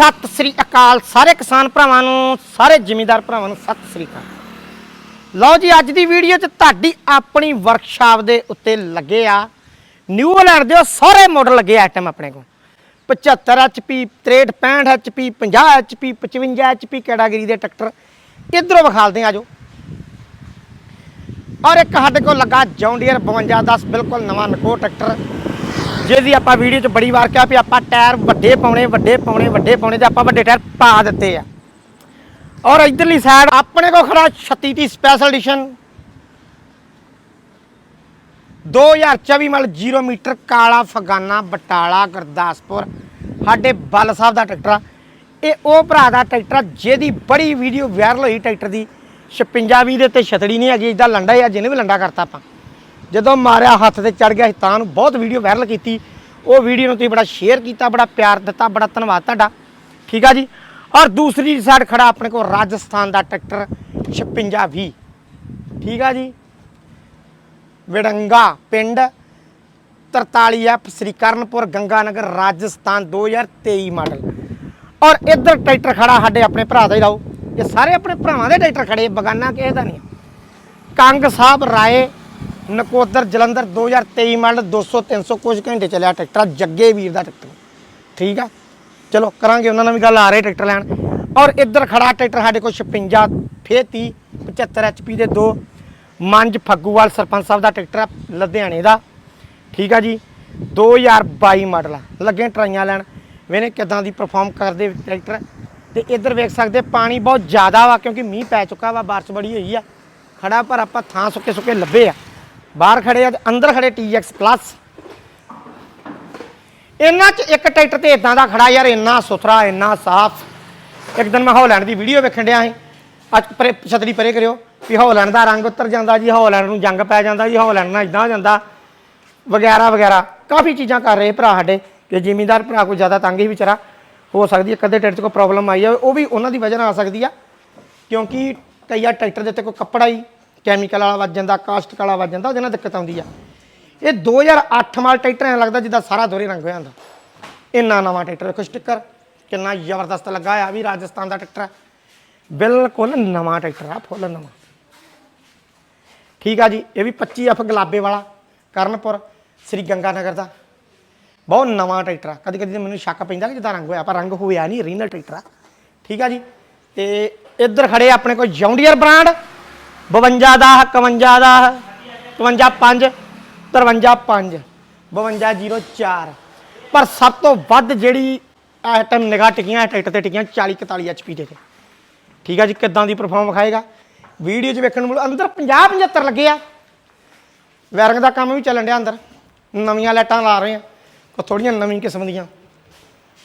ਸਤਿ ਸ੍ਰੀ ਅਕਾਲ ਸਾਰੇ ਕਿਸਾਨ ਭਰਾਵਾਂ ਨੂੰ, ਸਾਰੇ ਜ਼ਿਮੀਂਦਾਰ ਭਰਾਵਾਂ ਨੂੰ ਸਤਿ ਸ੍ਰੀ ਅਕਾਲ। ਲਓ ਜੀ, ਅੱਜ ਦੀ ਵੀਡੀਓ 'ਚ ਤੁਹਾਡੀ ਆਪਣੀ ਵਰਕਸ਼ਾਪ ਦੇ ਉੱਤੇ ਲੱਗੇ ਆ। ਨਿਊ ਹਾਲੈਂਡ ਦੇ ਉਹ ਸਾਰੇ ਮਾਡਲ ਲੱਗੇ ਆਈਟਮ ਆਪਣੇ ਕੋਲ। 75 HP 63 65 HP 50 HP 55 HP category ਦੇ ਟਰੈਕਟਰ ਇਧਰੋਂ ਵਿਖਾਲਦੇ ਆ ਜੋ ਔਰ ਇੱਕ ਸਾਡੇ ਕੋਲ ਲੱਗਾ ਜੌਂਡੀਅਰ 5210 ਬਿਲਕੁਲ ਨਵਾਂ ਨਕੋ ਟਰੈਕਟਰ ਜਿਹਦੀ ਆਪਾਂ ਵੀਡੀਓ 'ਚ ਬੜੀ ਵਾਰ ਕਿਹਾ ਵੀ ਆਪਾਂ ਟਾਇਰ ਵੱਡੇ ਪਾਉਣੇ ਵੱਡੇ ਪਾਉਣੇ ਵੱਡੇ ਪਾਉਣੇ ਤੇ ਆਪਾਂ ਵੱਡੇ ਟਾਇਰ ਪਾ ਦਿੱਤੇ ਆ। ਔਰ ਇਧਰਲੀ ਸਾਈਡ ਆਪਣੇ ਕੋਲ ਖੜਾ 36 ਦੀ ਸਪੈਸ਼ਲ ਐਡੀਸ਼ਨ 2024 ਮਲ 0 ਮੀਟਰ ਕਾਲਾ ਫਗਾਨਾ, ਬਟਾਲਾ, ਗੁਰਦਾਸਪੁਰ, ਸਾਡੇ ਬੱਲ ਸਾਹਿਬ ਦਾ ਟਰੈਕਟਰ ਆ। ਇਹ ਉਹ ਭਰਾ ਦਾ ਟਰੈਕਟਰ ਆ ਜਿਹਦੀ ਬੜੀ ਵੀਡੀਓ ਵਾਇਰਲ ਹੋਈ ਟਰੈਕਟਰ ਦੀ। 56 ਵੀਹ ਦੇ ਉੱਤੇ ਛਤੜੀ ਨਹੀਂ ਹੈਗੀ ਇਦਾਂ ਲੰਡਾ ਹੀ ਆ, ਜਿਹਨੇ ਵੀ ਲੰਡਾ ਕਰਤਾ ਆਪਾਂ। ਜਦੋਂ ਮਾਰਿਆ ਹੱਥ ਤੇ ਚੜ ਗਿਆ ਸੀ ਤਾਂ ਨੂੰ ਬਹੁਤ ਵੀਡੀਓ ਵਾਇਰਲ ਕੀਤੀ। ਉਹ ਵੀਡੀਓ ਨੂੰ ਤੁਸੀਂ ਬੜਾ ਸ਼ੇਅਰ ਕੀਤਾ, ਬੜਾ ਪਿਆਰ ਦਿੱਤਾ, ਬੜਾ ਧੰਨਵਾਦ ਤੁਹਾਡਾ। ਠੀਕ ਆ ਜੀ? ਔਰ ਦੂਸਰੀ ਸਾਈਡ ਖੜਾ ਆਪਣੇ ਕੋਲ ਰਾਜਸਥਾਨ ਦਾ ਟਰੈਕਟਰ 5620 ਠੀਕ ਆ ਜੀ? ਵਿੜੰਗਾ ਪਿੰਡ 43F ਸ੍ਰੀ ਕਰਨਪੁਰ, ਗੰਗਾਨਗਰ, ਰਾਜਸਥਾਨ 2023 ਮਾਡਲ ਔਰ ਇੱਧਰ ਟਰੈਕਟਰ ਖੜਾ ਸਾਡੇ ਆਪਣੇ ਭਰਾ ਦਾ ਹੀ ਰਾਓ ਇਹ ਸਾਰੇ ਆਪਣੇ ਭਰਾਵਾਂ ਦੇ ਟਰੈਕਟਰ ਖੜੇ, ਬਗਾਨਾ ਕਿਸੇ ਦਾ ਨਹੀਂ। ਕੰਗ ਸਾਹਿਬ ਰਾਏ ਨਕੋਦਰ ਜਲੰਧਰ 2023 ਮਾਡਲ 200 300 ਕੁਝ ਘੰਟੇ ਚੱਲਿਆ ਟਰੈਕਟਰ ਜੱਗੇ ਵੀਰ ਦਾ ਟਰੈਕਟਰ। ਠੀਕ ਆ? ਚਲੋ ਕਰਾਂਗੇ ਉਹਨਾਂ ਨਾਲ ਵੀ ਗੱਲ ਆ ਰਹੇ ਟਰੈਕਟਰ ਲੈਣ। ਔਰ ਇੱਧਰ ਖੜਾ ਟਰੈਕਟਰ ਸਾਡੇ ਕੋਲ 56 ਫੇ 30 75 HP ਦੇ ਦੋ। ਮੰਜ ਫੱਗੂਵਾਲ ਸਰਪੰਚ ਸਾਹਿਬ ਦਾ ਟਰੈਕਟਰ ਆ, ਲੁਧਿਆਣੇ ਦਾ। ਠੀਕ ਆ ਜੀ? 2022 ਮਾਡਲ ਆ। ਲੱਗੇ ਟਰਾਈਆਂ ਲੈਣ। ਵੇਨੇ ਕਿਦਾਂ ਦੀ ਪਰਫਾਰਮ ਕਰਦੇ ਟਰੈਕਟਰ। ਤੇ ਇੱਧਰ ਵੇਖ ਸਕਦੇ ਪਾਣੀ ਬਹੁਤ ਜ਼ਿਆਦਾ ਵਾ ਕਿਉਂਕਿ ਮੀਂਹ ਪੈ ਚੁੱਕਾ ਵਾ ਬਾਰਿਸ਼ ਬੜੀ ਹੋਈ ਆ। ਖੜਾ ਪਰ ਆਪਾਂ ਥਾਂ ਸੁੱਕੇ ਸੁੱਕੇ ਲੱਭੇ ਆ। ਬਾਹਰ ਖੜੇ ਆ ਤੇ ਅੰਦਰ ਖੜੇ TX ਪਲੱਸ ਇਹਨਾਂ 'ਚ ਇੱਕ ਟਰੈਕਟਰ ਤੇ ਇਦਾਂ ਦਾ ਖੜਾ ਯਾਰ, ਇੰਨਾ ਸੁਥਰਾ, ਇੰਨਾ ਸਾਫ਼। ਇੱਕ ਦਿਨ ਮੈਂ ਹੌਲੈਂਡ ਦੀ ਵੀਡੀਓ ਵੇਖਣ ਡਿਆ ਸੀ। ਅੱਜ ਪਰੇ ਛਤਰੀ ਪਰੇ ਕਰਿਓ ਵੀ ਹੌਲੈਂਡ ਦਾ ਰੰਗ ਉਤਰ ਜਾਂਦਾ ਜੀ ਹੌਲੈਂਡ ਨੂੰ ਜੰਗ ਪੈ ਜਾਂਦਾ ਜੀ ਹੌਲੈਂਡ ਨਾਲ ਇਦਾਂ ਜਾਂਦਾ। ਵਗੈਰਾ ਵਗੈਰਾ। ਕਾਫੀ ਚੀਜ਼ਾਂ ਕਰ ਰਹੇ ਭਰਾ ਸਾਡੇ। ਕਿ ਜ਼ਿਮੀਂਦਾਰ ਭਰਾ ਕੋਈ ਜ਼ਿਆਦਾ ਤੰਗ ਹੀ ਵਿਚਾਰਾ, ਹੋ ਸਕਦੀ ਹੈ ਕਦੇ ਟਰੈਕਟਰ 'ਚ ਕੋਈ ਪ੍ਰੋਬਲਮ ਆਈ ਆ ਉਹ ਵੀ ਉਹਨਾਂ ਦੀ ਵਜ੍ਹਾ ਨਾਲ ਆ ਸਕਦੀ ਆ। ਕਿਉਂਕਿ ਕਈ ਆ ਟਰੈਕਟਰ ਦੇ ਉੱਤੇ ਕੋਈ ਕੱਪੜਾ ਹੀ ਕੈਮੀਕਲ ਵਾਲਾ ਵੱਜ ਜਾਂਦਾ ਕਾਸਟਿਕ ਵਾਲਾ ਵੱਜ ਜਾਂਦਾ, ਉਹਦੇ ਨਾਲ ਦਿੱਕਤ ਆਉਂਦੀ ਆ। ਇਹ 2008 ਮਾਲ ਟਰੈਕਟਰ ਐਂ ਲੱਗਦਾ ਜਿੱਦਾਂ ਸਾਰਾ ਦੋਰੇ ਰੰਗ ਹੋਇਆ ਹੁੰਦਾ। ਇੰਨਾ ਨਵਾਂ ਟਰੈਕਟਰ, ਦੇਖੋ ਸਟicker ਕਿੰਨਾ ਜ਼ਬਰਦਸਤ ਲੱਗਾ ਆ ਵੀ ਰਾਜਸਥਾਨ ਦਾ ਟਰੈਕਟਰ। ਹੈ ਬਿਲਕੁਲ ਨਵਾਂ ਟਰੈਕਟਰ ਆ, ਫੁੱਲ ਨਵਾਂ। ਠੀਕ ਆ ਜੀ, ਇਹ ਵੀ 25 ਐਫ ਗੁਲਾਬੇ ਵਾਲਾ, ਕਰਨਪੁਰ, ਸ੍ਰੀ ਗੰਗਾ ਨਗਰ ਦਾ। ਬਹੁਤ ਨਵਾਂ ਟਰੈਕਟਰ ਆ। ਕਦੀ ਕਦੀ ਮੈਨੂੰ ਸ਼ੱਕ ਪੈਂਦਾ ਕਿ ਜਿੱਦਾਂ ਰੰਗ ਹੋਇਆ, ਪਰ ਰੰਗ ਹੋਇਆ ਨਹੀਂ ਰੀਨਲ ਟਰੈਕਟਰ ਆ। ਠੀਕ ਆ ਜੀ, ਤੇ ਇੱਧਰ ਖੜੇ ਆਪਣੇ ਕੋਲ ਜੌਂਡੀਅਰ ਬ੍ਰਾਂਡ। 52 ਦਾ 51 ਦਾ 55 5 53 5 5204 ਪਰ ਸਭ ਤੋਂ ਵੱਧ ਜਿਹੜੀ ਆਈਟਮ ਨਿਗਾਹ ਟਿਕੀਆਂ ਟਰੈਕਟਰ ਤੇ ਟਿਕੀਆਂ 40 41 ਐਚਪੀ ਦੇ ਤੇ। ਠੀਕ ਆ ਜੀ, ਕਿੱਦਾਂ ਦੀ ਪਰਫਾਰਮ ਵਿਖਾਏਗਾ? ਵੀਡੀਓ 'ਚ ਵੇਖਣ ਨੂੰ ਮਿਲੂ, ਅੰਦਰ 50 75 ਲੱਗੇ ਆ। ਵੈਰਿੰਗ ਦਾ ਕੰਮ ਵੀ ਚੱਲਣ ਡਿਆ ਅੰਦਰ। ਨਵੀਆਂ ਲਾਈਟਾਂ ਲਾ ਰਹੇ ਆ। ਕੋ ਥੋੜੀਆਂ ਨਵੀਂ ਕਿਸਮ ਦੀਆਂ।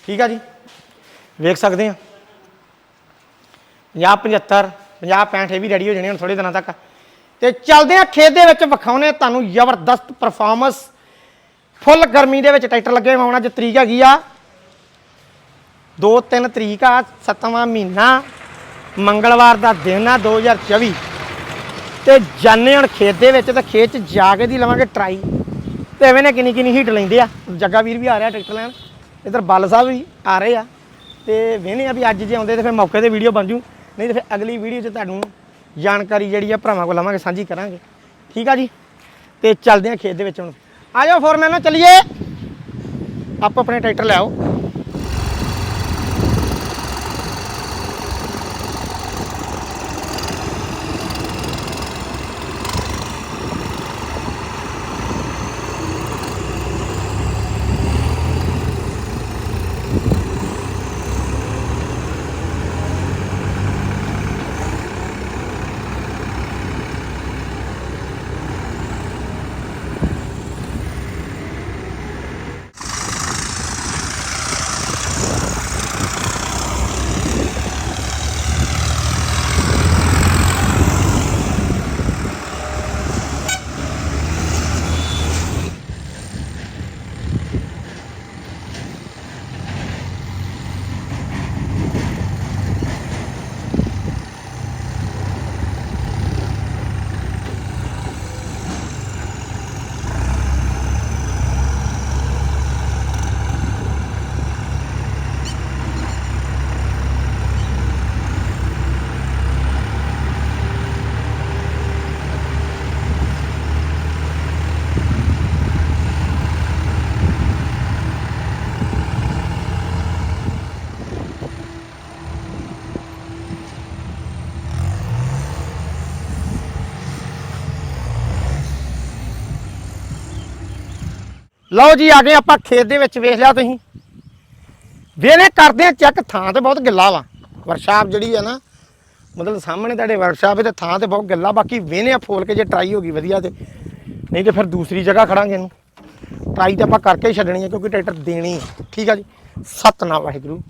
ਠੀਕ ਆ ਜੀ, ਵੇਖ ਸਕਦੇ ਆ। 50 75 50 65 ਇਹ ਵੀ ਰੈਡੀ ਹੋ ਜਾਣੇ ਹੁਣ ਥੋੜੇ ਦਿਨਾਂ ਤੱਕ। ਤੇ ਚੱਲਦੇ ਆ ਖੇਤ ਦੇ ਵਿੱਚ ਵਿਖਾਉਣੇ ਤੁਹਾਨੂੰ ਜ਼ਬਰਦਸਤ ਪਰਫਾਰਮੈਂਸ ਫੁੱਲ ਗਰਮੀ ਦੇ ਵਿੱਚ ਟਰੈਕਟਰ ਲੱਗੇ ਹੋਣਾ ਅੱਜ ਤਰੀਕ ਹੈਗੀ ਆ। 2-3 ਤਰੀਕ ਆ 7ਵਾਂ ਮਹੀਨਾ, ਮੰਗਲਵਾਰ ਦਾ ਦਿਨ ਆ 2024 ਤੇ ਜਾਣੇ ਹੁਣ ਖੇਤ ਦੇ ਵਿੱਚ ਤਾਂ ਖੇਤ 'ਚ ਜਾ ਕੇ ਦੀ ਲਵਾਂਗੇ ਟਰਾਈ ਤੇ ਐਵੇਂ ਨੇ ਕਿੰਨੀ ਕਿੰਨੀ ਹੀਟ ਲੈਂਦੇ ਆ। ਜੱਗਾ ਵੀਰ ਵੀ ਆ ਰਿਹਾ ਟਰੈਕਟਰ ਲੈਣ। ਇਧਰ ਬੱਲ ਸਾਹਿਬ ਵੀ ਆ ਰਹੇ ਆ। ਤੇ ਵੇਹਨੇ ਆ ਵੀ ਅੱਜ ਜੇ ਆਉਂਦੇ ਤੇ ਫਿਰ ਮੌਕੇ ਤੇ ਵੀਡੀਓ ਬਣ ਜੂ। ਨਹੀਂ ਤਾਂ ਫਿਰ ਅਗਲੀ ਵੀਡੀਓ 'ਚ ਤੁਹਾਨੂੰ ਜਾਣਕਾਰੀ ਜਿਹੜੀ ਆ ਭਰਾਵਾਂ ਕੋਲ ਲਵਾਂਗੇ, ਸਾਂਝੀ ਕਰਾਂਗੇ। ਠੀਕ ਆ ਜੀ? ਤੇ ਚੱਲਦੇ ਆ ਖੇਤ ਦੇ ਵਿੱਚ ਹੁਣ। ਆ ਜਾਓ ਫੋਰਮੈਨ ਚੱਲੀਏ। ਆਪ ਆਪਣੇ ਟਰੈਕਟਰ ਲੈ ਆਓ। ਲਓ ਜੀ, ਆ ਗਏ ਆਪਾਂ ਖੇਤ ਦੇ ਵਿੱਚ, ਵੇਖ ਲਿਆ ਤੁਸੀਂ। ਵੇਲੇ ਕਰਦੇ ਆ ਚੈੱਕ ਥਾਂ ਤੇ ਬਹੁਤ ਗਿੱਲਾ ਵਾ। ਵਰਕਸ਼ਾਪ ਜਿਹੜੀ ਆ ਨਾ, ਮਤਲਬ ਸਾਹਮਣੇ ਤੁਹਾਡੇ ਵਰਕਸ਼ਾਪ ਹੈ ਤੇ ਥਾਂ ਤੇ ਬਹੁਤ ਗਿੱਲਾ, ਬਾਕੀ ਵੇਨੇ ਆ, ਫੋਲ ਕੇ ਜੇ ਟਰਾਈ ਹੋ ਗਈ ਵਧੀਆ ਤੇ। ਨਹੀਂ ਤੇ ਫਿਰ ਦੂਸਰੀ ਜਗ੍ਹਾ ਖੜਾਂਗੇ ਇਹਨੂੰ। ਟਰਾਈ ਤਾਂ ਆਪਾਂ ਕਰਕੇ ਹੀ ਛੱਡਣੀ ਹੈ ਕਿਉਂਕਿ ਟਰੈਕਟਰ ਦੇਣੀ ਠੀਕ ਆ ਜੀ। ਸਤਨਾਮ ਵਾਹਿਗੁਰੂ।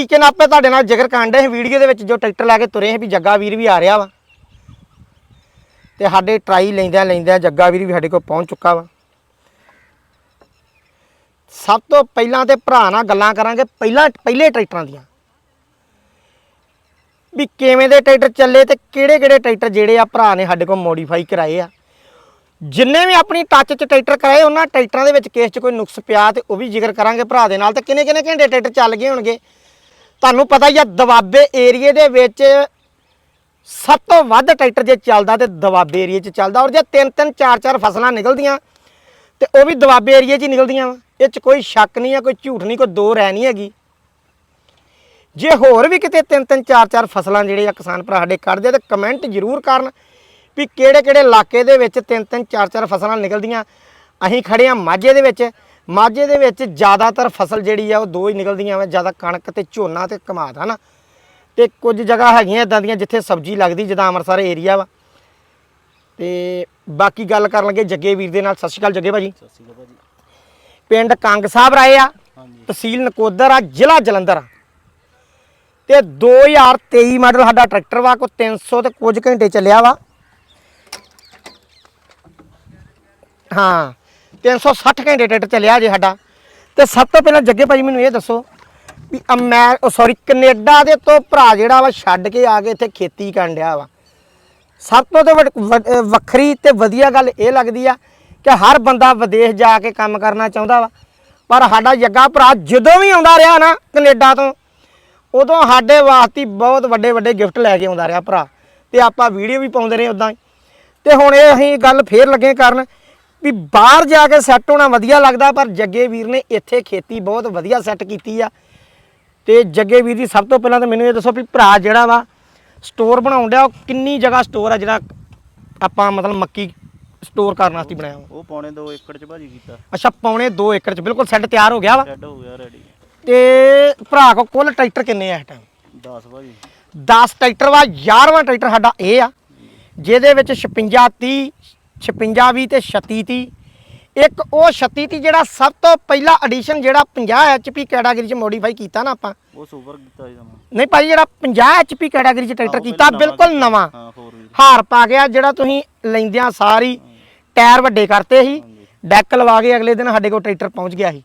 ਤਰੀਕੇ ਨਾਲ ਆਪਾਂ ਤੁਹਾਡੇ ਨਾਲ ਜ਼ਿਕਰ ਕਰਨ ਸੀ ਵੀਡੀਓ ਦੇ ਵਿੱਚ ਜੋ ਟਰੈਕਟਰ ਲੈ ਕੇ ਤੁਰੇ ਸੀ ਵੀ ਜੱਗਾ ਵੀਰ ਵੀ ਆ ਰਿਹਾ ਵਾ। ਤੇ ਸਾਡੇ ਟਰਾਈ ਲੈਂਦਿਆਂ ਲੈਂਦਿਆਂ ਜੱਗਾ ਵੀਰ ਵੀ ਸਾਡੇ ਕੋਲ ਪਹੁੰਚ ਚੁੱਕਾ ਵਾ। ਸਭ ਤੋਂ ਪਹਿਲਾਂ ਤੇ ਭਰਾ ਨਾਲ ਗੱਲਾਂ ਕਰਾਂਗੇ ਪਹਿਲਾਂ, ਪਹਿਲੇ ਟਰੈਕਟਰਾਂ ਦੀਆਂ। ਵੀ ਕਿਵੇਂ ਦੇ ਟਰੈਕਟਰ ਚੱਲੇ ਤੇ ਕਿਹੜੇ ਕਿਹੜੇ ਟਰੈਕਟਰ ਜਿਹੜੇ ਆ ਭਰਾ ਨੇ ਸਾਡੇ ਕੋਲ ਮੋਡੀਫਾਈ ਕਰਾਏ ਆ। ਜਿੰਨੇ ਵੀ ਆਪਣੀ ਟੱਚ 'ਚ ਟਰੈਕਟਰ ਕਰਾਏ, ਉਹਨਾਂ ਟਰੈਕਟਰਾਂ ਦੇ ਵਿੱਚ ਕੇਸ 'ਚ ਕੋਈ ਨੁਕਸ ਪਿਆ ਤੇ ਉਹ ਵੀ ਜ਼ਿਕਰ ਕਰਾਂਗੇ ਭਰਾ ਦੇ ਨਾਲ। ਤੇ ਕਿੰਨੇ ਕਿੰਨੇ ਘੰਟੇ ਟਰੈਕਟਰ ਚੱਲ ਗਏ ਹੋਣਗੇ? ਤੁਹਾਨੂੰ ਪਤਾ ਹੀ ਆ ਦਵਾਬੇ ਏਰੀਏ ਦੇ ਵਿੱਚ ਸਭ ਤੋਂ ਵੱਧ ਟਰੈਕਟਰ ਜੇ ਚੱਲਦਾ ਤੇ ਦਵਾਬੇ ਏਰੀਏ 'ਚ ਚੱਲਦਾ ਔਰ ਜੇ ਤਿੰਨ ਤਿੰਨ, ਚਾਰ ਚਾਰ ਫਸਲਾਂ ਨਿਕਲਦੀਆਂ ਤੇ ਉਹ ਵੀ ਦਵਾਬੇ ਏਰੀਏ 'ਚ ਹੀ ਨਿਕਲਦੀਆਂ ਵਾ। ਇਹ 'ਚ ਕੋਈ ਸ਼ੱਕ ਨਹੀਂ ਆ, ਕੋਈ ਝੂਠ ਨਹੀਂ, ਕੋਈ ਦੋ ਰਹਿ ਨਹੀਂ ਹੈਗੀ। ਜੇ ਹੋਰ ਵੀ ਕਿਤੇ ਤਿੰਨ ਤਿੰਨ, ਚਾਰ ਚਾਰ ਫਸਲਾਂ ਜਿਹੜੇ ਆ ਕਿਸਾਨ ਭਰਾ ਸਾਡੇ ਕੱਢਦੇ ਆ ਤੇ ਕਮੈਂਟ ਜ਼ਰੂਰ ਕਰਨ ਵੀ ਕਿਹੜੇ ਕਿਹੜੇ ਇਲਾਕੇ ਦੇ ਵਿੱਚ ਤਿੰਨ ਤਿੰਨ, ਚਾਰ ਚਾਰ ਫਸਲਾਂ ਨਿਕਲਦੀਆਂ। ਅਸੀਂ ਖੜੇ ਆ ਮਾਝੇ ਦੇ ਵਿੱਚ। ਮਾਝੇ ਦੇ ਵਿੱਚ ਜ਼ਿਆਦਾਤਰ ਫਸਲ ਜਿਹੜੀ ਆ ਉਹ ਦੋ ਹੀ ਨਿਕਲਦੀਆਂ ਵਾ ਜ਼ਿਆਦਾ ਕਣਕ ਤੇ ਝੋਨਾ ਤੇ ਕਮਾਦ ਹਨਾ? ਤੇ ਕੁਝ ਜਗ੍ਹਾ ਹੈਗੀਆਂ ਇਦਾਂ ਦੀਆਂ ਜਿੱਥੇ ਸਬਜ਼ੀ ਲੱਗਦੀ ਜਿੱਦਾਂ ਅੰਮ੍ਰਿਤਸਰ ਏਰੀਆ ਵਾ। ਤੇ ਬਾਕੀ ਗੱਲ ਕਰਨ ਲੱਗੇ ਜੱਗੇ ਵੀਰ ਦੇ ਨਾਲ। ਸਤਿ ਸ਼੍ਰੀ ਅਕਾਲ ਜੱਗੇ ਭਾਜੀ। ਸਤਿ ਸ਼੍ਰੀ ਅਕਾਲ ਭਾਜੀ। ਪਿੰਡ ਕੰਗ ਸਾਹਿਬ ਰਾਏ ਆ ਤਹਿਸੀਲ ਨਕੋਦਰ ਆ ਜ਼ਿਲ੍ਹਾ ਜਲੰਧਰ ਆ। ਤੇ 2023 ਮਾਡਲ ਸਾਡਾ ਟਰੈਕਟਰ ਵਾ ਕੋ 300 ਤੇ ਕੁਝ ਘੰਟੇ ਚੱਲਿਆ ਵਾ। ਹਾਂ। 360 ਘੰਟੇ ਟਰੈਕਟਰ ਚੱਲਿਆ ਜੇ ਸਾਡਾ। ਤੇ ਸਭ ਤੋਂ ਪਹਿਲਾਂ ਜੱਗੇ ਭਾਈ ਮੈਨੂੰ ਇਹ ਦੱਸੋ ਵੀ ਅਮੈ ਸੌਰੀ ਕੈਨੇਡਾ ਦੇ ਤੋਂ ਭਰਾ ਜਿਹੜਾ ਵਾ ਛੱਡ ਕੇ ਆ ਕੇ ਇੱਥੇ ਖੇਤੀ ਕਰਨ ਡਿਆ ਵਾ। ਸਭ ਤੋਂ ਤੇ ਵੱਖਰੀ ਤੇ ਵਧੀਆ ਗੱਲ ਇਹ ਲੱਗਦੀ ਆ ਕਿ ਹਰ ਬੰਦਾ ਵਿਦੇਸ਼ ਜਾ ਕੇ ਕੰਮ ਕਰਨਾ ਚਾਹੁੰਦਾ ਵਾ। ਪਰ ਸਾਡਾ ਜੱਗਾ ਭਰਾ ਜਦੋਂ ਵੀ ਆਉਂਦਾ ਰਿਹਾ ਨਾ ਕੈਨੇਡਾ ਤੋਂ, ਉਦੋਂ ਸਾਡੇ ਵਾਸਤੇ ਬਹੁਤ ਵੱਡੇ ਵੱਡੇ ਗਿਫਟ ਲੈ ਕੇ ਆਉਂਦਾ ਰਿਹਾ ਭਰਾ। ਤੇ ਆਪਾਂ ਵੀਡੀਓ ਵੀ ਪਾਉਂਦੇ ਰਹੇ ਉਦਾਂ ਹੀ। ਤੇ ਹੁਣ ਇਹ ਅਸੀਂ ਗੱਲ ਫੇਰ ਲੱਗੇ ਕਰਨ ਵੀ ਬਾਹਰ ਜਾ ਕੇ ਸੈੱਟ ਹੋਣਾ ਵਧੀਆ ਲੱਗਦਾ ਪਰ ਜੱਗੇ ਵੀਰ ਨੇ ਇੱਥੇ ਖੇਤੀ ਬਹੁਤ ਵਧੀਆ ਸੈੱਟ ਕੀਤੀ ਆ। ਤੇ ਜੱਗੇ ਵੀਰ ਦੀ ਸਭ ਤੋਂ ਪਹਿਲਾਂ ਤਾਂ ਮੈਨੂੰ ਇਹ ਦੱਸੋ ਵੀ ਭਰਾ ਜਿਹੜਾ ਵਾ ਸਟੋਰ ਬਣਾਉਣ ਡਿਆ ਉਹ ਕਿੰਨੀ ਜਗ੍ਹਾ ਸਟੋਰ ਆ ਜਿਹੜਾ ਆਪਾਂ ਮਤਲਬ ਮੱਕੀ ਸਟੋਰ ਕਰਨ ਵਾਸਤੇ ਬਣਾਇਆ ਵਾ? ਉਹ ਪੌਣੇ 2 ਏਕੜ ਚ ਭਾਜੀ ਕੀਤਾ। ਅੱਛਾ ਪੌਣੇ 2 ਏਕੜ ਚ ਬਿਲਕੁਲ ਸੈੱਟ ਤਿਆਰ ਹੋ ਗਿਆ ਵਾ। ਸ਼ੈੱਡ ਹੋ ਗਿਆ ਰੈਡੀ ਤੇ ਭਰਾ ਕੋ ਕੁੱਲ ਟਰੈਕਟਰ ਕਿੰਨੇ ਆ ਇਸ ਟਾਈਮ 10 ਭਾਜੀ। 10 ਟਰੈਕਟਰ ਵਾ 11ਵਾਂ ਟਰੈਕਟਰ ਸਾਡਾ ਇਹ ਆ ਜਿਹਦੇ ਵਿੱਚ 56 30 56 20 ਤੇ 36 30 ਇੱਕ ਉਹ 36 30 ਜਿਹੜਾ ਸਭ ਤੋਂ ਪਹਿਲਾ ਐਡੀਸ਼ਨ ਜਿਹੜਾ 50 HP ਕੈਟਾਗਰੀ ਚ ਮੋਡੀਫਾਈ ਕੀਤਾ ਨਾ ਆਪਾਂ। ਉਹ ਸੁਪਰ ਕੀਤਾ ਸੀ ਜਮਾ। ਨਹੀਂ ਭਾਈ ਜਿਹੜਾ 50 HP ਕੈਟਾਗਰੀ ਚ ਟਰੈਕਟਰ ਕੀਤਾ ਬਿਲਕੁਲ ਨਵਾਂ ਹਾਂ 4 ਵੀ। ਹਾਰ ਪਾ ਗਿਆ ਜਿਹੜਾ ਤੁਸੀਂ ਲੈਂਦਿਆਂ ਸਾਰੀ ਟਾਇਰ ਵੱਡੇ ਕਰਤੇ ਸੀ। ਡੈਕ ਲਵਾ ਕੇ ਅਗਲੇ ਦਿਨ ਸਾਡੇ ਕੋਲ ਟਰੈਕਟਰ ਪਹੁੰਚ ਗਿਆ ਸੀ।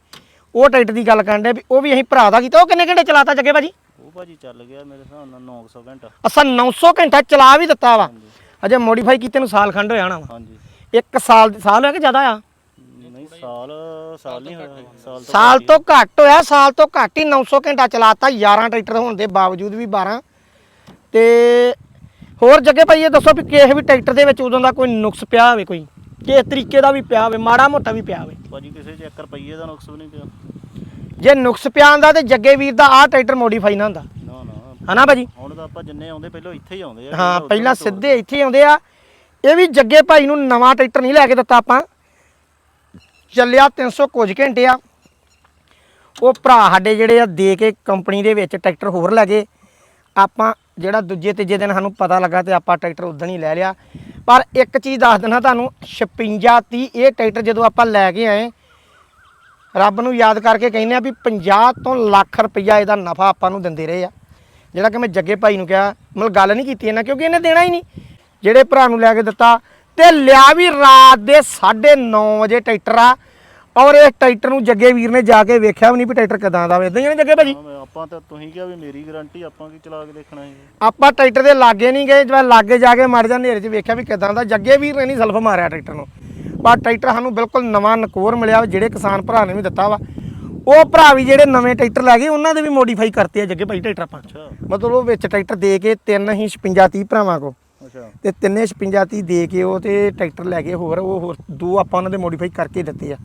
ਉਹ ਟਰੈਕਟਰ ਦੀ ਗੱਲ ਕਰਨ ਦੇ ਵੀ ਉਹ ਵੀ ਅਸੀਂ ਭਰਾ ਦਾ ਕੀਤਾ ਉਹ ਕਿੰਨੇ ਘੰਟੇ ਚਲਾਤਾ ਜੱਗੇ ਭਾਜੀ? ਉਹ ਭਾਜੀ ਚੱਲ ਗਿਆ ਮੇਰੇ ਹਿਸਾਬ ਨਾਲ 900 ਘੰਟਾ। ਅਸਾਂ 900 ਘੰਟਾ ਚਲਾ ਵੀ ਦਿੱਤਾ ਵਾ। ਅਜੇ ਮੋਡੀਫਾਈ ਕੀਤੇ ਨੂੰ ਸਾਲ ਖੰਡ ਹੋਇਆ ਵਾ। ਹਾਂਜੀ। ਇੱਕ ਸਾਲ ਸਾਲ ਹੋਇਆ ਕਿ ਜ਼ਿਆਦਾ ਆ? ਨਹੀਂ ਸਾਲ ਸਾਲ ਨਹੀਂ ਹੋਇਆ। ਸਾਲ ਤੋਂ ਸਾਲ ਤੋਂ ਘੱਟ ਹੋਇਆ ਸਾਲ ਤੋਂ ਘੱਟ ਹੀ 900 ਘੰਟਾ ਚਲਾਤਾ 11 ਟਰੈਕਟਰ ਹੋਣ ਦੇ ਬਾਵਜੂਦ ਵੀ 12 ਤੇ ਹੋਰ ਜੱਗੇ ਭਾਈ ਇਹ ਦੱਸੋ ਵੀ ਕਿਸੇ ਵੀ ਟਰੈਕਟਰ ਦੇ ਵਿੱਚ ਉਦੋਂ ਦਾ ਕੋਈ ਨੁਕਸ ਪਿਆ ਹੋਵੇ ਕੋਈ? ਕਿਸ ਤਰੀਕੇ ਦਾ ਵੀ ਪਿਆ ਹੋਵੇ ਮਾੜਾ ਮੋਟਾ ਵੀ ਪਿਆ ਹੋਵੇ? ਭਾਜੀ ਕਿਸੇ ਚ 1 ਰੁਪਈਏ ਦਾ ਨੁਕਸ ਵੀ ਨਹੀਂ ਪਿਆ। ਜੇ ਨੁਕਸ ਪਿਆ ਹੁੰਦਾ ਤੇ ਜੱਗੇ ਵੀਰ ਦਾ ਆਹ ਟਰੈਕਟਰ ਮੋਡੀਫਾਈ ਨਾ ਹੁੰਦਾ। ਨਾ ਨਾ। ਹਨਾ ਭਾਜੀ? ਹੁਣ ਤਾਂ ਆਪਾਂ ਜਿੰਨੇ ਆਉਂਦੇ ਪਹਿਲਾਂ ਇੱਥੇ ਹੀ ਆਉਂਦੇ ਆ। ਹਾਂ ਪਹਿਲਾਂ ਸਿੱਧੇ ਇੱਥੇ ਆਉਂਦੇ ਆ। ਇਹ ਵੀ ਜੱਗੇ ਭਾਈ ਨੂੰ ਨਵਾਂ ਟਰੈਕਟਰ ਨਹੀਂ ਲੈ ਕੇ ਦਿੱਤਾ ਆਪਾਂ। ਚੱਲਿਆ 300 ਕੁਝ ਘੰਟੇ ਆ। ਉਹ ਭਰਾ ਸਾਡੇ ਜਿਹੜੇ ਆ, ਦੇ ਕੇ ਕੰਪਨੀ ਦੇ ਵਿੱਚ ਟਰੈਕਟਰ ਹੋਰ ਲੈ ਗਏ। ਆਪਾਂ ਜਿਹੜਾ ਦੂਜੇ ਤੀਜੇ ਦਿਨ ਸਾਨੂੰ ਪਤਾ ਲੱਗਾ ਤੇ ਆਪਾਂ ਟਰੈਕਟਰ ਉਦੋਂ ਹੀ ਲੈ ਲਿਆ। ਪਰ ਇੱਕ ਚੀਜ਼ ਦੱਸ ਦਿੰਦਾ ਤੁਹਾਨੂੰ 56 30 ਇਹ ਟਰੈਕਟਰ ਜਦੋਂ ਆਪਾਂ ਲੈ ਕੇ ਆਏ, ਰੱਬ ਨੂੰ ਯਾਦ ਕਰਕੇ ਕਹਿੰਦੇ ਆ ਵੀ 50 ਤੋਂ ਲੱਖ ਰੁਪਈਆ ਇਹਦਾ ਨਫਾ ਆਪਾਂ ਨੂੰ ਦਿੰਦੇ ਰਹੇ ਆ। ਜਿਹੜਾ ਕਿ ਮੈਂ ਜੱਗੇ ਭਾਈ ਨੂੰ ਕਿਹਾ, ਮਤਲਬ ਗੱਲ ਨਹੀਂ ਕੀਤੀ ਇਹਨਾਂ, ਕਿਉਂਕਿ ਇਹਨੇ ਦੇਣਾ ਹੀ ਨਹੀਂ। ਜਿਹੜੇ ਭਰਾ ਨੂੰ ਲੈ ਕੇ ਦਿੱਤਾ ਤੇ ਲਿਆ ਵੀ ਰਾਤ ਦੇ 9:30 ਵਜੇ ਟਰੈਕਟਰ ਆ। ਔਰ ਇਹ ਟਰੈਕਟਰ ਨੂੰ ਜੱਗੇ ਵੀਰ ਨੇ ਜਾ ਕੇ ਵੇਖਿਆ ਵੀ ਨਹੀਂ ਵੀ ਟਰੈਕਟਰ ਕਿਦਾਂ ਦਾ ਵਾ। ਇਦਾਂ ਹੀ ਆ ਨਾ ਜੱਗੇ ਭਾਜੀ? ਹਾਂ, ਆਪਾਂ ਤਾਂ ਤੁਸੀਂ ਕਿਹਾ ਵੀ ਮੇਰੀ ਗਾਰੰਟੀ ਆਪਾਂ ਕੀ ਚਲਾ ਕੇ ਦੇਖਣਾ ਹੈ ਆਪਾਂ ਟਰੈਕਟਰ ਦੇ ਲਾਗੇ ਨਹੀਂ ਗਏ ਜਦ ਲਾਗੇ ਜਾ ਕੇ ਮੜ ਜਾ ਹਨੇਰੇ 'ਚ ਵੇਖਿਆ ਵੀ ਕਿਦਾਂ ਦਾ। ਜੱਗੇ ਵੀਰ ਨੇ ਨਹੀਂ ਸਲਫ ਮਾਰਿਆ ਟਰੈਕਟਰ ਨੂੰ। ਪਰ ਟਰੈਕਟਰ ਸਾਨੂੰ ਬਿਲਕੁਲ ਨਵਾਂ ਨਕੋਰ ਮਿਲਿਆ ਵਾ, ਜਿਹੜੇ ਕਿਸਾਨ ਭਰਾ ਨੇ ਵੀ ਦਿੱਤਾ ਵਾ। ਉਹ ਭਰਾ ਵੀ ਜਿਹੜੇ ਨਵੇਂ ਟਰੈਕਟਰ ਲੈ ਗਏ ਉਹਨਾਂ ਦੇ ਵੀ ਮੋਡੀਫਾਈ ਕਰਤੇ ਆ ਜੱਗੇ ਭਾਈ ਟਰੈਕਟਰ ਆਪਾਂ। ਅੱਛਾ। ਮਤਲਬ ਉਹ ਵਿੱਚ ਟਰੈਕਟਰ ਦੇ ਕੇ ਤਿੰਨ ਹੀ 56 30 ਭਰਾਵਾਂ ਕੋ। ਅੱਛਾ। ਤੇ ਤਿੰਨੇ 56 30 ਦੇ ਕੇ ਉਹ ਤੇ ਟਰੈਕਟਰ ਲੈ ਕੇ ਹੋਰ ਉਹ ਹੋਰ ਦੋ ਆਪਾਂ ਉਹਨਾਂ ਦੇ ਮੋਡੀਫਾਈ ਕਰਕੇ ਦਿੱਤੇ ਆ।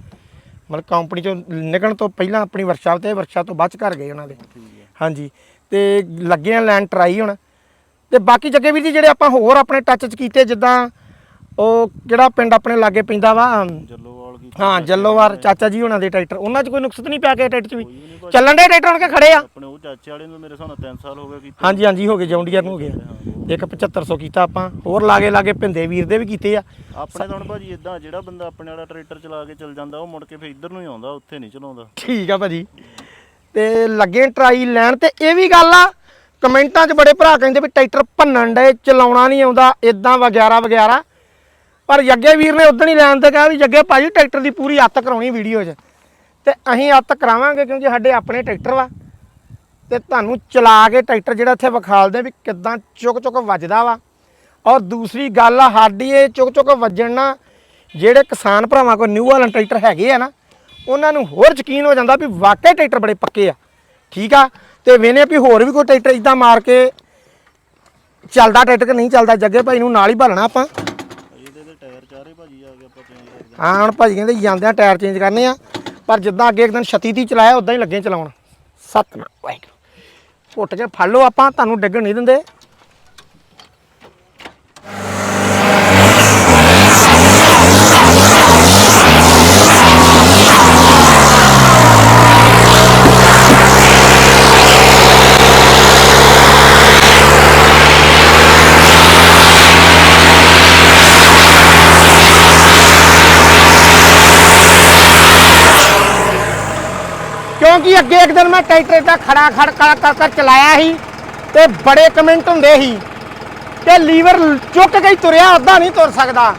ਮਤਲਬ ਕੰਪਨੀ ਚੋਂ ਨਿਕਲਣ ਤੋਂ ਪਹਿਲਾਂ ਆਪਣੀ ਵਰਕਸ਼ਾਪ ਤੇ ਵਰਕਸ਼ਾਪ ਤੋਂ ਬਾਅਦ ਚ ਘਰ ਗਏ ਉਹਨਾਂ ਦੇ। ਹਾਂਜੀ। ਤੇ ਲੱਗੇ ਆ ਲੈਣ ਟਰਾਈ ਹੁਣ। ਤੇ ਬਾਕੀ ਜੱਗੇ ਵੀਰ ਜੀ ਜਿਹੜੇ ਆਪਾਂ ਹੋਰ ਆਪਣੇ ਟੱਚ ਚ ਕੀਤੇ ਜਿੱਦਾਂ ਉਹ ਕਿਹੜਾ ਪਿੰਡ ਆਪਣੇ ਲਾਗੇ ਪੈਂਦਾ ਵਾ? ਜੱਲੋਵਾਲ ਕੀ ਹਾਂ ਜੱਲੋਵਾਰ ਚਾਚਾ ਜੀ ਉਹਨਾਂ ਦੇ ਟਰੈਕਟਰ। ਉਹਨਾਂ 'ਚ ਕੋਈ ਨੁਕਸ ਤਾਂ ਨਹੀਂ ਪਿਆ ਕੇ ਟਰੈਕਟਰ 'ਚ ਵੀ। ਚੱਲਣ ਦੇ ਟਰੈਕਟਰ ਹੁਣ ਕੇ ਖੜੇ ਆ। ਆਪਣੇ ਉਹ ਚਾਚੇ ਵਾਲੇ ਨੂੰ ਮੇਰੇ ਹਿਸਾਬ ਨਾਲ 3 ਸਾਲ ਹੋ ਗਏ ਕੀਤੇ। ਹਾਂਜੀ ਹਾਂਜੀ ਹੋ ਗਏ ਜੌਂਡੀਅਰ ਨੂੰ ਹੋ ਗਿਆ ਇੱਕ 7500 ਕੀਤਾ ਆਪਾਂ। ਹੋਰ ਲਾਗੇ ਲਾਗੇ ਭਿੰਦੇ ਵੀਰ ਦੇ ਵੀ ਕੀਤੇ ਆ। ਆਪਣੇ ਤਾਂ ਹੁਣ ਭਾਜੀ ਇਦਾਂ ਜਿਹੜਾ ਬੰਦਾ ਆਪਣੇ ਵਾਲਾ ਟਰੈਕਟਰ ਚਲਾ ਕੇ ਚੱਲ ਜਾਂਦਾ ਉਹ ਮੁੜ ਕੇ ਫਿਰ ਇੱਧਰ ਨੂੰ ਹੀ ਆਉਂਦਾ ਉੱਥੇ ਨਹੀਂ ਚਲਾਉਂਦਾ। ਠੀਕ ਆ ਭਾਜੀ। ਤੇ ਲੱਗੇ ਟਰਾਈ ਲੈਣ ਤੇ ਇਹ ਵੀ ਗੱਲ ਆ ਕਮੈਂਟਾਂ 'ਚ ਬੜੇ ਭਰਾ ਕਹਿੰਦੇ ਵੀ ਟਰੈਕਟਰ ਭੰਨਣ ਡੇ ਚਲਾਉਣਾ ਨਹੀਂ ਆਉਂਦਾ ਇਦਾਂ ਵਗੈਰਾ ਵਗੈਰਾ ਪਰ ਜੱਗੇ ਵੀਰ ਨੇ ਉਦੋਂ ਹੀ ਲੈਣ ਤੇ ਕਿਹਾ ਵੀ ਜੱਗੇ ਭਾਜੀ ਟਰੈਕਟਰ ਦੀ ਪੂਰੀ ਅੱਤ ਕਰਾਉਣੀ ਵੀਡੀਓ 'ਚ। ਤੇ ਅਸੀਂ ਅੱਤ ਕਰਾਵਾਂਗੇ ਕਿਉਂਕਿ ਸਾਡੇ ਆਪਣੇ ਟਰੈਕਟਰ ਵਾ। ਤੇ ਤੁਹਾਨੂੰ ਚਲਾ ਕੇ ਟਰੈਕਟਰ ਜਿਹੜਾ ਇੱਥੇ ਵਿਖਾਲਦੇ ਵੀ ਕਿੱਦਾਂ ਚੁੱਕ ਚੁੱਕ ਵੱਜਦਾ ਵਾ। ਔਰ ਦੂਸਰੀ ਗੱਲ ਆ, ਸਾਡੀ ਇਹ ਚੁੱਕ ਚੁੱਕ ਵੱਜਣ ਨਾਲ ਜਿਹੜੇ ਕਿਸਾਨ ਭਰਾਵਾਂ ਕੋਲ ਨਿਊ ਵਾਲਾ ਟਰੈਕਟਰ ਹੈਗੇ ਆ ਨਾ, ਉਹਨਾਂ ਨੂੰ ਹੋਰ ਯਕੀਨ ਹੋ ਜਾਂਦਾ ਵੀ ਵਾਕਈ ਟਰੈਕਟਰ ਬੜੇ ਪੱਕੇ ਆ। ਠੀਕ ਆ? ਤੇ ਵੇਨੇ ਵੀ ਹੋਰ ਵੀ ਕੋਈ ਟਰੈਕਟਰ ਇਦਾਂ ਮਾਰ ਕੇ ਚੱਲਦਾ, ਟਰੈਕਟਰ ਨਹੀਂ ਚੱਲਦਾ? ਜੱਗੇ ਭਾਈ ਨੂੰ ਨਾਲ ਹੀ ਭਾਲਣਾ ਆਪਾਂ। ਟਾਇਰ ਆ ਕੇ ਆਪਾਂ ਚੇਂਜ ਕਰਦੇ ਹਾਂ, ਹੁਣ ਭਾਜੀ ਕਹਿੰਦੇ ਜਾਂਦੇ ਆ, ਟਾਇਰ ਚੇਂਜ ਕਰਨੇ ਆ। ਪਰ ਜਿੱਦਾਂ ਅੱਗੇ ਇੱਕ ਦਿਨ 36 ਦੀ ਚਲਾਇਆ, ਉਦਾਂ ਹੀ ਲੱਗੇ ਚਲਾਉਣ। ਸਤਨਾਮ ਵਾਹਿਗੁਰੂ। ਘੁੱਟ ਕੇ ਫੜ ਲਓ ਆਪਾਂ, ਤੁਹਾਨੂੰ ਡਿੱਗਣ ਨਹੀਂ ਦਿੰਦੇ। ਅੱਗੇ ਇੱਕ ਦਿਨ ਮੈਂ ਟਰੈਕਟਰ ਦਾ ਖੜਾ ਖੜ ਕਰ ਕਰ ਕਰ ਚਲਾਇਆ ਸੀ ਤੇ ਬੜੇ ਕਮੈਂਟ ਹੁੰਦੇ ਸੀ ਕਿ ਲੀਵਰ ਚੁੱਕ ਕੇ ਹੀ ਤੁਰਿਆ ਉਦਾਂ ਨਹੀਂ ਤੁਰ ਸਕਦਾ।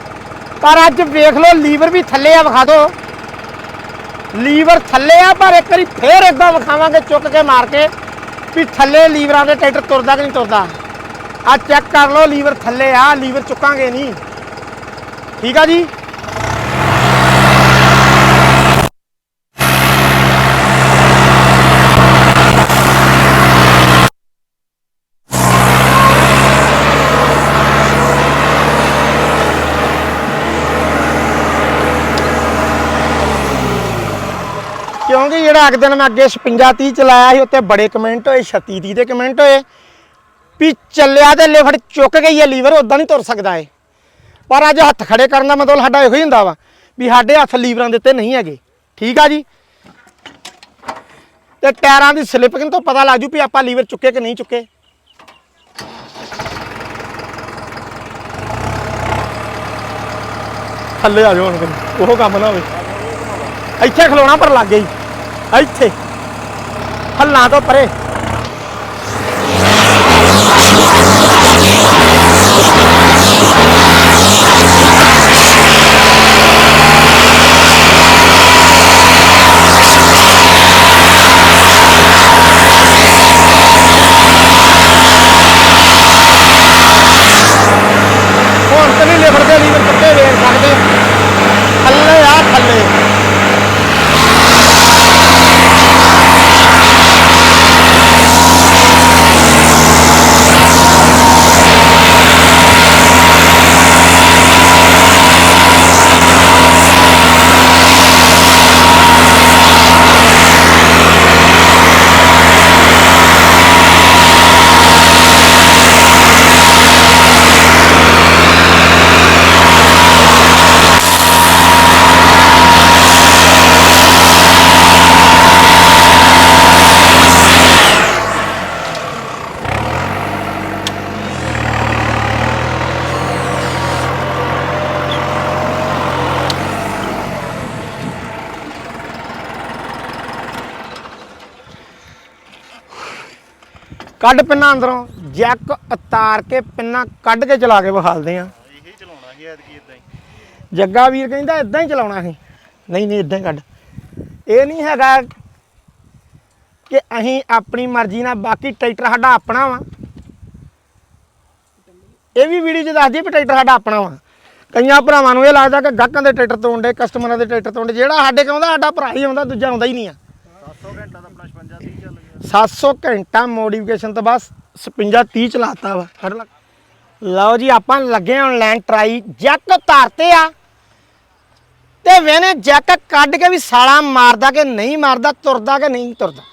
ਪਰ ਅੱਜ ਵੇਖ ਲਓ, ਲੀਵਰ ਵੀ ਥੱਲੇ ਆ, ਵਿਖਾ ਦਿਓ। ਲੀਵਰ ਥੱਲੇ ਆ, ਪਰ ਇੱਕ ਵਾਰੀ ਫੇਰ ਇਦਾਂ ਵਿਖਾਵਾਂਗੇ, ਚੁੱਕ ਕੇ ਮਾਰ ਕੇ, ਵੀ ਥੱਲੇ ਲੀਵਰਾਂ ਦੇ ਟਰੈਕਟਰ ਤੁਰਦਾ ਕਿ ਨਹੀਂ ਤੁਰਦਾ। ਆ ਚੈੱਕ ਕਰ ਲਓ, ਲੀਵਰ ਥੱਲੇ ਆ, ਲੀਵਰ ਚੁੱਕਾਂਗੇ ਨਹੀਂ। ਠੀਕ ਆ ਜੀ ਕਿਉਂਕਿ ਜਿਹੜਾ ਇੱਕ ਦਿਨ ਮੈਂ ਅੱਗੇ 56 30 ਚਲਾਇਆ ਸੀ ਉੱਤੇ ਬੜੇ ਕਮੈਂਟ ਹੋਏ 36 30 ਦੇ ਕਮੈਂਟ ਹੋਏ, ਵੀ ਚੱਲਿਆ ਤੇ ਲਿਫਟ ਚੁੱਕ ਗਈ ਹੈ ਲੀਵਰ ਉਦਾਂ ਨਹੀਂ ਤੁਰ ਸਕਦਾ ਏ ਪਰ ਅੱਜ ਹੱਥ ਖੜੇ ਕਰਨ ਦਾ ਮਤਲਬ ਸਾਡਾ ਇਹੋ ਹੀ ਹੁੰਦਾ ਵਾ, ਵੀ ਸਾਡੇ ਹੱਥ ਲੀਵਰਾਂ ਦੇ ਉੱਤੇ ਨਹੀਂ ਹੈਗੇ। ਠੀਕ ਆ ਜੀ? ਤੇ ਟਾਇਰਾਂ ਦੀ ਸਲਿਪਿੰਗ ਤੋਂ ਪਤਾ ਲੱਗ ਜੂ ਵੀ ਆਪਾਂ ਲੀਵਰ ਚੁੱਕੇ ਕਿ ਨਹੀਂ ਚੁੱਕੇ? ਥੱਲੇ ਆ ਜਾਓ ਹੁਣ ਉਹ ਕੰਮ ਨਾ ਹੋਵੇ। ਇੱਥੇ ਖਲੋਣਾ ਪਰ ਲੱਗ ਗਈ ਇੱਥੇ। ਹੱਲਾਂ ਤੋਂ ਪਰੇ ਹੁਣ ਤੇ ਨਹੀਂ ਲਿਖਦੇ ਲੀਵਰ ਕਿੱਥੇ ਵੇਖ ਸਕਦੇ ਥੱਲੇ ਆ ਥੱਲੇ ਕੱਢ ਪਿੰਨਾ ਅੰਦਰੋਂ ਜੈਕ ਉਤਾਰ ਕੇ ਪਿੰਨਾ ਕੱਢ ਕੇ ਚਲਾ ਕੇ ਵਿਖਾਲਦੇ ਆ। ਇਹੀ ਚਲਾਉਣਾ ਸੀ ਐਤਕੀ ਇਦਾਂ ਹੀ। ਜੱਗਾ ਵੀਰ ਕਹਿੰਦਾ ਇਦਾਂ ਹੀ ਚਲਾਉਣਾ ਸੀ। ਨਹੀਂ ਨਹੀਂ ਇਦਾਂ ਹੀ ਕੱਢ। ਇਹ ਨਹੀਂ ਹੈਗਾ ਕਿ ਅਸੀਂ ਆਪਣੀ ਮਰਜ਼ੀ ਨਾਲ ਬਾਕੀ ਟਰੈਕਟਰ ਸਾਡਾ ਆਪਣਾ ਵਾ। ਇਹ ਵੀ ਵੀਡੀਓ 'ਚ ਦੱਸਦੀ ਵੀ ਟਰੈਕਟਰ ਸਾਡਾ ਆਪਣਾ ਵਾ। ਕਈਆਂ ਭਰਾਵਾਂ ਨੂੰ ਇਹ ਲੱਗਦਾ ਕਿ ਗਾਹਕਾਂ ਦੇ ਟਰੈਕਟਰ ਤੋਂਡੇ ਕਸਟਮਰਾਂ ਦੇ ਟਰੈਕਟਰ ਤੋਂਡੇ ਜਿਹੜਾ ਸਾਡੇ ਕੋਲ ਆਉਂਦਾ ਸਾਡਾ ਭਰਾ ਹੀ ਆਉਂਦਾ ਦੂਜਾ ਆਉਂਦਾ ਹੀ ਨਹੀਂ ਆ। 700 ਘੰਟਾ ਤਾਂ ਆਪਣਾ 56 30 ਚੱਲ ਗਿਆ 700 ਘੰਟਾ ਮੋਡੀਫਿਕੇਸ਼ਨ ਤੋਂ ਬਾਅਦ 56 30 ਚਲਾਤਾ ਵਾ ਫੜ ਲਾ। ਲਓ ਜੀ, ਆਪਾਂ ਲੱਗੇ ਆਨਲਾਈਨ ਟਰਾਈ ਜੈਕ ਧਾਰਤੇ ਆ। ਤੇ ਵੇਨੇ ਜੈਕ ਕੱਢ ਕੇ ਵੀ ਸਾਲਾ ਮਾਰਦਾ ਕਿ ਨਹੀਂ ਮਾਰਦਾ, ਤੁਰਦਾ ਕਿ ਨਹੀਂ ਤੁਰਦਾ।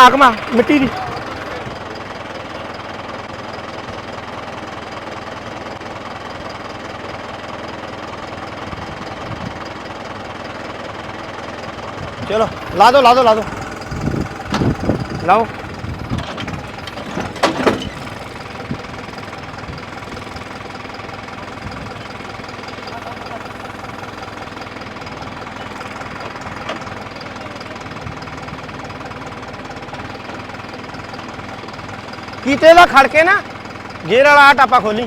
ਕਮਾ ਕਮਾ ਮਿੱਟੀ ਦੀ। ਚਲੋ ਲਾ ਦੋ ਲਾ ਦੋ ਲਾ ਦੋ। ਲਾਓ। ਕੀਤੇ ਦਾ ਖੜ ਕੇ ਨਾ ਗੇਰ ਵਾਲਾ ਆ ਟਾਪਾ ਖੋਲੀ।